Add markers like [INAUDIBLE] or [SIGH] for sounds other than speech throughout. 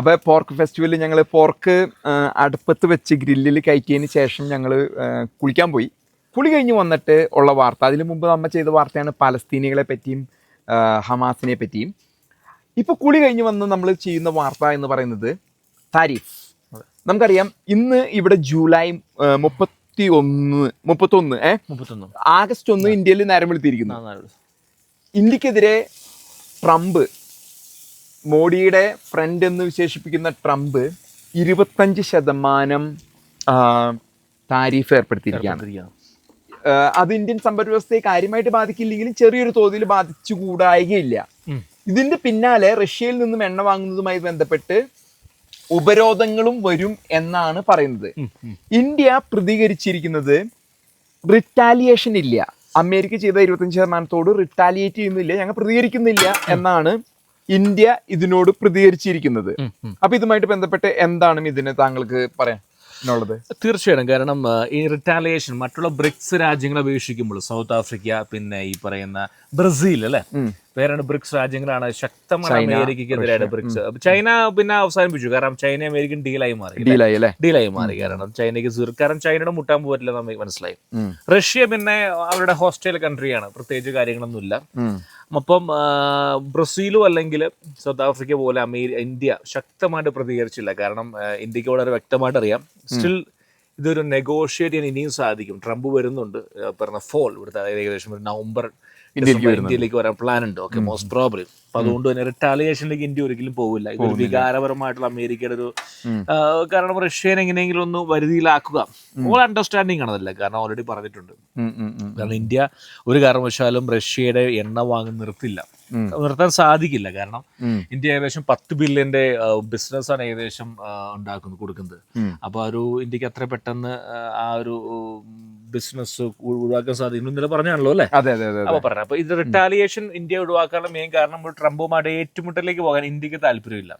അപ്പോൾ പോർക്ക് ഫെസ്റ്റിവലിൽ ഞങ്ങൾ പോർക്ക് അടുപ്പത്ത് വെച്ച് ഗ്രില്ലിൽ കയറ്റിയതിന് ശേഷം ഞങ്ങൾ കുളിക്കാൻ പോയി. കുളി കഴിഞ്ഞ് വന്നിട്ട് ഉള്ള വാർത്ത അതിന് മുമ്പ് നമ്മൾ ചെയ്ത വാർത്തയാണ് പലസ്തീനികളെ പറ്റിയും ഹമാസിനെ പറ്റിയും. ഇപ്പോൾ കുളി കഴിഞ്ഞ് വന്ന് നമ്മൾ ചെയ്യുന്ന വാർത്ത എന്ന് പറയുന്നത് താരിഫ്. നമുക്കറിയാം ഇന്ന് ഇവിടെ ജൂലൈ മുപ്പത്തി ഒന്ന് മുപ്പത്തൊന്ന് ഏ? മുപ്പത്തൊന്ന്. ആഗസ്റ്റ് ഒന്ന് ഇന്ത്യയിൽ നേരം വെളുത്തിയിരിക്കുന്നു. ഇന്ത്യക്കെതിരെ ട്രംപ് മോഡിയുടെ ഫ്രണ്ട് എന്ന് വിശേഷിപ്പിക്കുന്ന ട്രംപ് ഇരുപത്തഞ്ച് ശതമാനം താരിഫ് ഏർപ്പെടുത്തിയിരിക്കുകയാണ്. അത് ഇന്ത്യൻ സമ്പദ് വ്യവസ്ഥയെ കാര്യമായിട്ട് ബാധിക്കില്ലെങ്കിലും ചെറിയൊരു തോതിൽ ബാധിച്ചുകൂടായികയില്ല. ഇതിന്റെ പിന്നാലെ റഷ്യയിൽ നിന്നും എണ്ണ വാങ്ങുന്നതുമായി ബന്ധപ്പെട്ട് ഉപരോധങ്ങളും വരും എന്നാണ് പറയുന്നത്. ഇന്ത്യ പ്രതികരിച്ചിരിക്കുന്നത് റിറ്റാലിയേഷൻ ഇല്ല. അമേരിക്ക ചെയ്ത ഇരുപത്തഞ്ച് ശതമാനത്തോട് റിട്ടാലിയേറ്റ് ചെയ്യുന്നില്ല ഞങ്ങൾ പ്രതികരിക്കുന്നില്ല എന്നാണ് ഇന്ത്യ ഇതിനോട് പ്രതികരിച്ചിരിക്കുന്നത്. അപ്പൊ ഇതുമായിട്ട് ബന്ധപ്പെട്ട് എന്താണ് ഇതിന് താങ്കൾക്ക് പറയാനുള്ളത് തീർച്ചയായിട്ടും. കാരണം ഈ റിറ്റാലിയേഷൻ മറ്റുള്ള ബ്രിക്സ് രാജ്യങ്ങളെ അപേക്ഷിക്കുമ്പോൾ സൗത്ത് ആഫ്രിക്ക പിന്നെ ഈ പറയുന്ന ബ്രസീൽ അല്ലെ? ഉം. വേറെ ബ്രിക്സ് രാജ്യങ്ങളാണ് ശക്തമായ അമേരിക്കക്കെതിരായിട്ട് ബ്രിക്സ്. ചൈന പിന്നെ അവസാനിപ്പിച്ചു. കാരണം ചൈന അമേരിക്കൻ ഡീലായി മാറി. ഡീലായി മാറി. കാരണം ചൈനയ്ക്ക് സീർ കാരണം ചൈനയുടെ മുട്ടാൻ പോകില്ല നമുക്ക് മനസ്സിലായി. റഷ്യ പിന്നെ അവരുടെ ഹോസ്റ്റൈൽ കൺട്രിയാണ്. പ്രത്യേകിച്ച് കാര്യങ്ങളൊന്നുമില്ല. അപ്പം ബ്രസീലും അല്ലെങ്കിൽ സൗത്ത് ആഫ്രിക്ക പോലെ അമേരി ഇന്ത്യ ശക്തമായിട്ട് പ്രതികരിച്ചില്ല. കാരണം ഇന്ത്യയ്ക്ക് വളരെ വ്യക്തമായിട്ട് അറിയാം. സ്റ്റിൽ ഇതൊരു നെഗോഷിയേറ്റ് ചെയ്യാൻ ഇനിയും സാധിക്കും. ട്രംപ് വരുന്നുണ്ട്. പറഞ്ഞ ഫോൾ ഇവിടുത്തെ ഏകദേശം ഒരു നവംബർ ഇന്ത്യയിലേക്ക് വരാൻ പ്ലാൻ ഉണ്ട് ഓക്കെ മോസ്റ്റ് പ്രോബ്ലി അപ്പൊ അതുകൊണ്ട് തന്നെ റിട്ടാലിയേഷനിലേക്ക് ഇന്ത്യ ഒരിക്കലും പോകില്ല ഇത് വികാരപരമായിട്ടുള്ള അമേരിക്കയുടെ ഒരു കാരണം റഷ്യനെ എങ്ങനെയെങ്കിലും ഒന്ന് വരുതിയിലാക്കുക. All understanding ആണതല്ല? കാരണം ഓൾറെഡി പറഞ്ഞിട്ടുണ്ട്. കാരണം ഇന്ത്യ ഒരു കാരണവശാലും റഷ്യയുടെ എണ്ണ വാങ്ങി നിർത്തില്ല. നിർത്താൻ സാധിക്കില്ല. കാരണം ഇന്ത്യ ഏകദേശം പത്ത് ബില്യന്റെ ബിസിനസ് ആണ് ഏകദേശം ഉണ്ടാക്കുന്നത് കൊടുക്കുന്നത്. അപ്പൊ ആ ഒരു ഇന്ത്യയ്ക്ക് അത്ര പെട്ടെന്ന് ആ ഒരു ബിസിനസ് ഒഴിവാക്കാൻ സാധിക്കുന്നു ഇന്നലെ പറഞ്ഞാണല്ലോ അല്ലേ? അതെ അതെ അതെ അപ്പൊ പറഞ്ഞു. അപ്പൊ ഇത് റിട്ടാലിയേഷൻ ഇന്ത്യ ഒഴിവാക്കാനുള്ള മെയിൻ കാരണം നമ്മൾ ട്രംപുമായിട്ട് ഏറ്റുമുട്ടലിലേക്ക് പോകാൻ ഇന്ത്യയ്ക്ക് താല്പര്യമില്ല.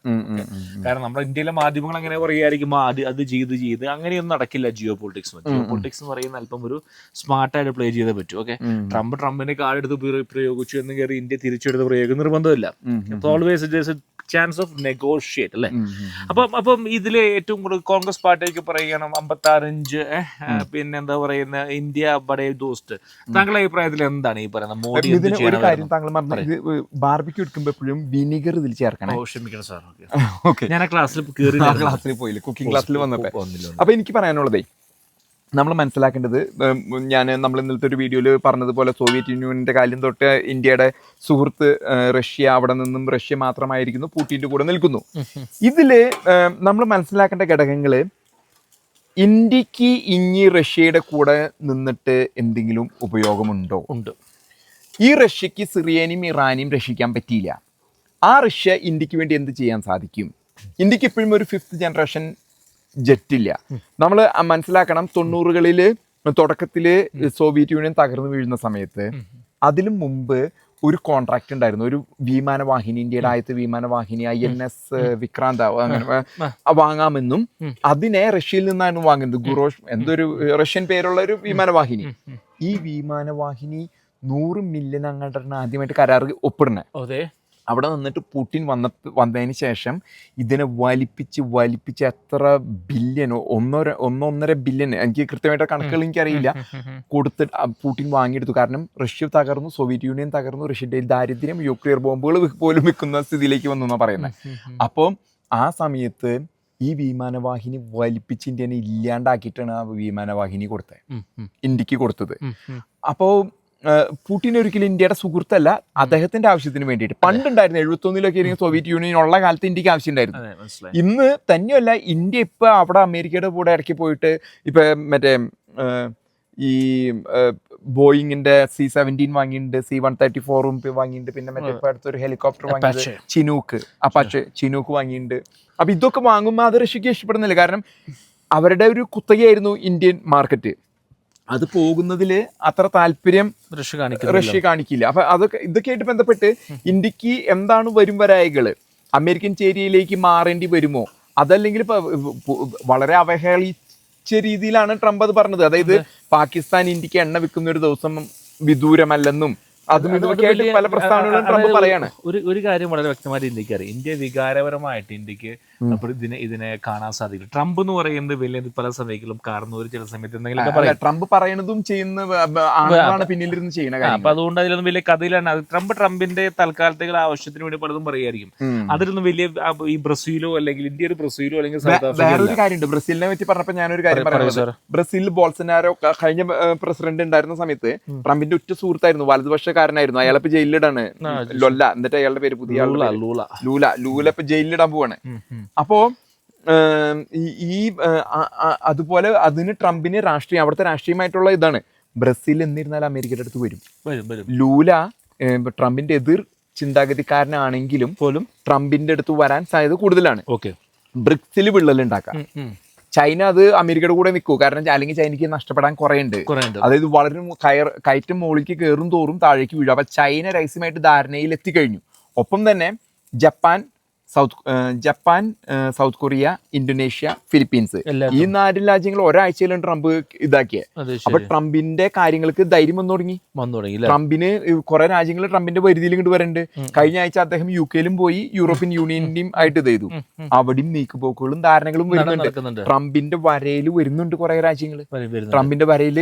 കാരണം നമ്മുടെ ഇന്ത്യയിലെ മാധ്യമങ്ങൾ അങ്ങനെ പറയുമായിരിക്കും അത് അത് ചെയ്ത് ചെയ്ത്. അങ്ങനെയൊന്നും നടക്കില്ല ജിയോ പൊളിറ്റിക്സ് ജിയോ പൊളിറ്റിക്സ് എന്ന് പറയുന്ന അല്പം ഒരു സ്മാർട്ടായിട്ട് പ്ലേ ചെയ്തേ പറ്റൂ. ഓക്കെ ട്രംപ് ട്രംപിനെ കാർഡെടുത്ത് എടുത്ത് പ്രയോഗിച്ചു എന്ന് കയറി ഇന്ത്യ തിരിച്ചെടുത്ത് പ്രയോഗിക്കുന്ന നിർബന്ധമില്ല. ഓൾവേസ് ചാൻസ് ഓഫ് നെഗോഷിയേറ്റ് അല്ലേ. അപ്പം അപ്പം ഇതിലെ ഏറ്റവും കൂടുതൽ കോൺഗ്രസ് പാർട്ടിക്ക് പറയുകയാണ് അമ്പത്താറഞ്ച് പിന്നെ എന്താ പറയുന്ന ഇന്ത്യ ബഡേ ദോസ്റ്റ് താങ്കളുടെ അഭിപ്രായത്തിൽ എന്താണ് ഈ പറയുന്നത്? മോദി ഇതിന് ഒരു കാര്യം താങ്കൾ ബാർബിക്ക് എടുക്കുമ്പോ എപ്പോഴും വിനിഗർ ഇതിൽ ചേർക്കണം. ക്ഷമിക്കണം സാർ. ഓക്കെ. [LAUGHS] ഞാൻ ക്ലാസ്സിൽ കയറി ക്ലാസ്സിൽ പോയില്ല? കുക്കിംഗ് ക്ലാസ്സിൽ വന്നപ്പോ. അപ്പൊ എനിക്ക് പറയാനുള്ളതേ നമ്മൾ മനസ്സിലാക്കേണ്ടത് ഞാൻ നമ്മൾ ഇന്നലത്തെ ഒരു വീഡിയോയിൽ പറഞ്ഞതുപോലെ സോവിയറ്റ് യൂണിയന്റെ കാര്യം തൊട്ട് ഇന്ത്യയുടെ സുഹൃത്ത് റഷ്യ അവിടെ നിന്നും റഷ്യ മാത്രമായിരിക്കുന്നു പൂട്ടിന്റെ കൂടെ നിൽക്കുന്നു. ഇതിൽ നമ്മൾ മനസ്സിലാക്കേണ്ട ഘടകങ്ങൾ ഇന്ത്യയ്ക്ക് ഇനി റഷ്യയുടെ കൂടെ നിന്നിട്ട് എന്തെങ്കിലും ഉപയോഗമുണ്ടോ? ഉണ്ട്. ഈ റഷ്യക്ക് സിറിയനും ഇറാനും രക്ഷിക്കാൻ പറ്റിയില്ല. ആ റഷ്യ ഇന്ത്യയ്ക്ക് വേണ്ടി എന്ത് ചെയ്യാൻ സാധിക്കും? ഇന്ത്യയ്ക്ക് ഇപ്പോഴും ഒരു ഫിഫ്ത്ത് ജനറേഷൻ ജെറ്റ് ഇല്ല നമ്മൾ മനസ്സിലാക്കണം തൊണ്ണൂറുകളിൽ തുടക്കത്തിൽ സോവിയറ്റ് യൂണിയൻ തകർന്നു വീഴുന്ന സമയത്ത് അതിലും മുമ്പ് ഒരു കോൺട്രാക്ട് ഉണ്ടായിരുന്നു. ഒരു വിമാനവാഹിനി ഇന്ത്യയുടെ ആദ്യത്തെ വിമാനവാഹിനി ഐ എൻ എസ് വിക്രാന്ത വാങ്ങാമെന്നും അതിനെ റഷ്യയിൽ നിന്നായിരുന്നു വാങ്ങുന്നത്. ഗുറോഷ് എന്തൊരു റഷ്യൻ പേരുള്ള ഒരു വിമാനവാഹിനി ഈ വിമാനവാഹിനി നൂറ് മില്യൺ അങ്ങോട്ടാണ് ആദ്യമായിട്ട് കരാർ ഒപ്പിടുന്നത് അതെ. അവിടെ നിന്നിട്ട് പുടിൻ വന്ന വന്നതിന് ശേഷം ഇതിനെ വലിപ്പിച്ച് വലിപ്പിച്ച് എത്ര ബില്യൻ ഒന്നോ ഒന്നൊന്നര ബില്യൻ എനിക്ക് കൃത്യമായിട്ട് കണക്കുകൾ എനിക്കറിയില്ല. കൊടുത്തിട്ട് പുട്ടിൻ പുടിൻ വാങ്ങിയെടുത്തു. കാരണം റഷ്യ തകർന്നു സോവിയറ്റ് യൂണിയൻ തകർന്നു റഷ്യയുടെ ദാരിദ്ര്യം ന്യൂക്ലിയർ ബോംബുകൾ പോലും വിൽക്കുന്ന സ്ഥിതിയിലേക്ക് വന്നു എന്നാണ് പറയുന്നത് അപ്പോൾ ആ സമയത്ത് ഈ വിമാനവാഹിനി വലിപ്പിച്ച് ഇന്ത്യനെ ഇല്ലാണ്ടാക്കിയിട്ടാണ് ആ വിമാനവാഹിനി കൊടുത്തത് ഇന്ത്യയ്ക്ക് കൊടുത്തത്. അപ്പോൾ പുടിൻ ഒരിക്കലും ഇന്ത്യയുടെ സുഹൃത്തല്ല അദ്ദേഹത്തിന്റെ ആവശ്യത്തിന് വേണ്ടിയിട്ട്. പണ്ടുണ്ടായിരുന്നു എഴുപത്തൊന്നിലൊക്കെ ആയിരുന്നു സോവിയറ്റ് യൂണിയൻ ഉള്ള കാലത്ത് ഇന്ത്യയ്ക്ക് ആവശ്യമുണ്ടായിരുന്നു. ഇന്ന് തന്നെയല്ല ഇന്ത്യ ഇപ്പൊ അവിടെ അമേരിക്കയുടെ കൂടെ ഇടയ്ക്ക് പോയിട്ട് ഇപ്പൊ മറ്റേ ഈ ബോയിങ്ങിന്റെ സി സെവന്റീൻ വാങ്ങിയിട്ടുണ്ട് സി വൺ തേർട്ടി ഫോറും വാങ്ങിയിട്ടുണ്ട് പിന്നെ മറ്റേ ഇപ്പൊ അടുത്തൊരു ഹെലികോപ്റ്റർ വാങ്ങിയത് ചിനൂക്ക് അപ്പാച്ച് ചിനൂക്ക് വാങ്ങിയിട്ടുണ്ട്. അപ്പൊ ഇതൊക്കെ വാങ്ങുമ്പോൾ അത് റഷ്യക്ക് ഇഷ്ടപ്പെടുന്നില്ല. കാരണം അവരുടെ ഒരു കുത്തകയായിരുന്നു ഇന്ത്യൻ മാർക്കറ്റ്. അത് പോകുന്നതിൽ അത്ര താല്പര്യം റഷ്യ കാണിക്കില്ല റഷ്യ കാണിക്കില്ല. അപ്പൊ അതൊക്കെ ഇതൊക്കെയായിട്ട് ബന്ധപ്പെട്ട് ഇന്ത്യയ്ക്ക് എന്താണ് വരും വരായകൾ? അമേരിക്കൻ ചേരിയിലേക്ക് മാറേണ്ടി വരുമോ? അതല്ലെങ്കിൽ വളരെ അവഹേളിച്ച രീതിയിലാണ് ട്രംപ് അത് പറഞ്ഞത്. അതായത് പാകിസ്ഥാൻ ഇന്ത്യയ്ക്ക് എണ്ണ വിൽക്കുന്ന ഒരു ദിവസം വിദൂരമല്ലെന്നും അതും അത് ഇതൊക്കെ ആയിട്ട് പല പ്രസ്താവനകളും ട്രംപ് പറയാണ് ഒരു ഒരു കാര്യം വളരെ വ്യക്തമായിട്ട് ഇന്ത്യയ്ക്ക് അറിയാം. ഇന്ത്യ വികാരപരമായിട്ട് ഇന്ത്യയ്ക്ക് അപ്പോൾ ഇതിനെ ഇതിനെ കാണാൻ സാധിക്കും ട്രംപ് എന്ന് പറയുന്നത് വലിയ പല സമയത്തിലും കാരണം ഒരു ചില സമയത്ത് എന്തെങ്കിലും ട്രംപ് പറയണതും ചെയ്യുന്ന പിന്നിലിരുന്ന് ചെയ്യുന്ന കാര്യം അപ്പൊ അതുകൊണ്ട് അതിലൊന്നും വലിയ കഥയിലാണ്. ട്രംപ് ട്രംപിന്റെ തൽക്കാലത്തേക്ക് ആവശ്യത്തിന് വേണ്ടി പലതും പറയുമായിരിക്കും. അതിലൊന്നും വലിയ ഈ ബ്രസീലോ അല്ലെങ്കിൽ ഇന്ത്യ ഒരു ബ്രസീലോ അല്ലെങ്കിൽ വേറൊരു കാര്യമുണ്ട്. ബ്രസീലിനെ പറ്റി പറഞ്ഞപ്പോ ഞാനൊരു കാര്യം പറയാം പറയുന്നത്. ബ്രസീലിൽ ബോൾസനാരോ കഴിഞ്ഞ പ്രസിഡന്റ് ഉണ്ടായിരുന്ന സമയത്ത് ട്രംപിന്റെ ഉറ്റ സുഹൃത്തായിരുന്നു. വലതുപക്ഷക്കാരനായിരുന്നു അയാളെ ഇപ്പൊ ജയിലിലിടാണ്. ലൊല്ല എന്നിട്ട് അയാളുടെ പേര് പുതിയ ലൂല. ലൂല. ലൂല. ഇപ്പൊ ജയിലിലിടാൻ പോവാണ്. അപ്പോ ഈ അതുപോലെ അതിന് ട്രംപിന് രാഷ്ട്രീയം അവിടുത്തെ രാഷ്ട്രീയമായിട്ടുള്ള ഇതാണ്. ബ്രസീൽ എന്നിരുന്നാൽ അമേരിക്കയുടെ അടുത്ത് വരും. ലൂല ട്രംപിന്റെ എതിർ ചിന്താഗതിക്കാരനാണെങ്കിലും പോലും. ട്രംപിന്റെ അടുത്ത് വരാൻ സാധ്യത കൂടുതലാണ്. ഓക്കെ. ബ്രിക്സിൽ വിള്ളലുണ്ടാക്കാം ചൈന അത് അമേരിക്കയുടെ കൂടെ നിൽക്കൂ കാരണം അല്ലെങ്കിൽ ചൈനയ്ക്ക് നഷ്ടപ്പെടാൻ കുറേ ഉണ്ട് അതായത് വളരെ കയർ കയറ്റം മുകളിലേക്ക് കയറും തോറും താഴേക്ക് വീഴും. അപ്പൊ ചൈന രഹസ്യമായിട്ട് ധാരണയിൽ എത്തിക്കഴിഞ്ഞു. ഒപ്പം തന്നെ Japan south Japan south Korea Indonesia Philippines. ഈ നാല് രാജ്യങ്ങൾ ഒരാഴ്ചയിലാണ് ട്രംപ് ഇതാക്കിയത് അപ്പൊ ട്രംപിന്റെ കാര്യങ്ങൾക്ക് ധൈര്യം വന്നു തുടങ്ങി. വന്നു തുടങ്ങി ട്രംപിന് കുറെ രാജ്യങ്ങൾ ട്രംപിന്റെ പരിധിയിൽ ഇങ്ങോട്ട് വരണ്ട്. കഴിഞ്ഞ ആഴ്ച അദ്ദേഹം യു കെയിലും പോയി യൂറോപ്യൻ യൂണിയന്റെയും ആയിട്ട് ഇത് ചെയ്തു. അവിടെയും നീക്കുപോക്കുകളും ധാരണകളും വരുന്നുണ്ട്. ട്രംപിന്റെ വരയിൽ വരുന്നുണ്ട് കുറെ രാജ്യങ്ങൾ. ട്രംപിന്റെ വരയിൽ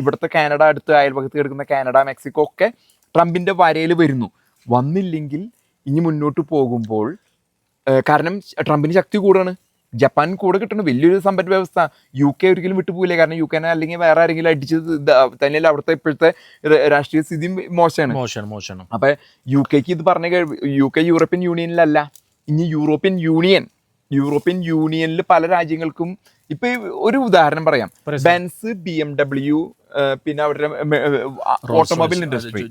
ഇവിടുത്തെ കാനഡ അടുത്ത് അയൽപക്കത്ത് കിടക്കുന്ന കാനഡ മെക്സിക്കോ ഒക്കെ ട്രംപിന്റെ വരയിൽ വരുന്നു. വന്നില്ലെങ്കിൽ ഇനി മുന്നോട്ട് പോകുമ്പോൾ കാരണം ട്രംപിന് ശക്തി കൂടാണ് ജപ്പാൻ കൂടെ കിട്ടുന്ന വലിയൊരു സമ്പദ് വ്യവസ്ഥ. യു കെ ഒരിക്കലും വിട്ടുപോയില്ല കാരണം യു കെനെ അല്ലെങ്കിൽ വേറെ ആരെങ്കിലും അടിച്ച് തന്നെയല്ല അവിടുത്തെ ഇപ്പോഴത്തെ രാഷ്ട്രീയ സ്ഥിതി മോശമാണ്. മോശമാണ് മോശമാണ്. അപ്പൊ യു കെക്ക് ഇത് പറഞ്ഞ യു കെ യൂറോപ്യൻ യൂണിയനിലല്ല. ഇനി യൂറോപ്യൻ യൂണിയൻ യൂറോപ്യൻ യൂണിയനിൽ പല രാജ്യങ്ങൾക്കും ഇപ്പൊ ഒരു ഉദാഹരണം പറയാം. ബെൻസ് ബി എം ഡബ്ല്യു പിന്നെ അവരുടെ ഓട്ടോമൊബൈൽ ഇൻഡസ്ട്രി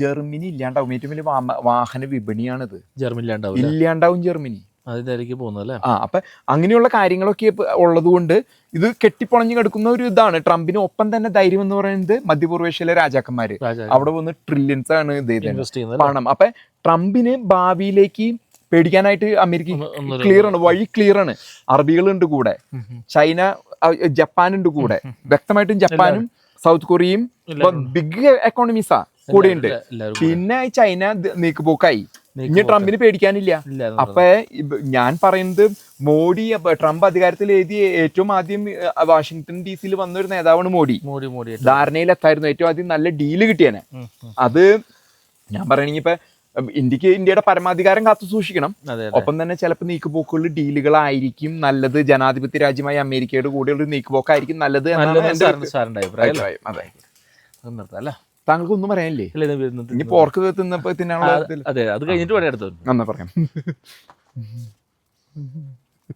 ജർമ്മനി ഇല്ലാണ്ടാവും. ഏറ്റവും വലിയ വാഹന വിപണിയാണിത്. Germany ഇല്ലാണ്ടാവും Germany. അതിലേക്ക് പോകുന്നല്ലേ ആ അപ്പൊ അങ്ങനെയുള്ള കാര്യങ്ങളൊക്കെ ഉള്ളത് ഉള്ളതുകൊണ്ട് ഇത് കെട്ടിപ്പൊളഞ്ഞു കിടക്കുന്ന ഒരു ഇതാണ്. ട്രംപിന് ഒപ്പം തന്നെ ധൈര്യം എന്ന് പറയുന്നത് മധ്യപൂർവേഷ്യയിലെ രാജാക്കന്മാര്. അവിടെ വന്ന് ട്രില്യൻസ് ആണ് ഇത്? പണം. അപ്പൊ ട്രംപിന് ഭാവിയിലേക്ക് പേടിക്കാനായിട്ട് അമേരിക്ക ക്ലിയർ ആണ് വഴി ക്ലിയർ ആണ്. അറബികളുണ്ട് കൂടെ ഉം, ഉം. ചൈന ജപ്പാനുണ്ട് കൂടെ. വ്യക്തമായിട്ടും ജപ്പാനും സൗത്ത് കൊറിയയും ബിഗ് എക്കോണമീസാ കൂടെ ഉണ്ട്. പിന്നെ ചൈന നീക്കുപോക്കായി. ഇനി. ട്രംപിന് പേടിക്കാനില്ല. അപ്പൊ ഞാൻ പറയുന്നത് മോഡി ട്രംപ് അധികാരത്തിൽ എഴുതിയ ഏറ്റവും ആദ്യം വാഷിങ്ടൺ ഡി സിയിൽ വന്ന ഒരു നേതാവാണ് മോഡി. ധാരണയിലെത്തായിരുന്നു ഏറ്റവും ആദ്യം നല്ല ഡീൽ കിട്ടിയനെ. അത് ഞാൻ പറയണെങ്കിൽ ഇപ്പൊ ഇന്ത്യയ്ക്ക് ഇന്ത്യയുടെ പരമാധികാരം കാത്തു സൂക്ഷിക്കണം. ഒപ്പം തന്നെ ചിലപ്പോൾ നീക്കുപോക്കുകളിൽ ഡീലുകളായിരിക്കും നല്ലത്. ജനാധിപത്യ രാജ്യമായ അമേരിക്കയുടെ കൂടെയുള്ള നീക്കുപോക്കായിരിക്കും നല്ലത് അഭിപ്രായം അതെ. നിർത്താം താങ്കൾക്ക് ഒന്നും പറയാനില്ലേ? ഇനി പോർക്ക് തിന്നപ്പോ തിന്നാനുള്ള അതെ അത് കഴിഞ്ഞിട്ട് പറയാം എന്നാ പറയാം. [LAUGHS]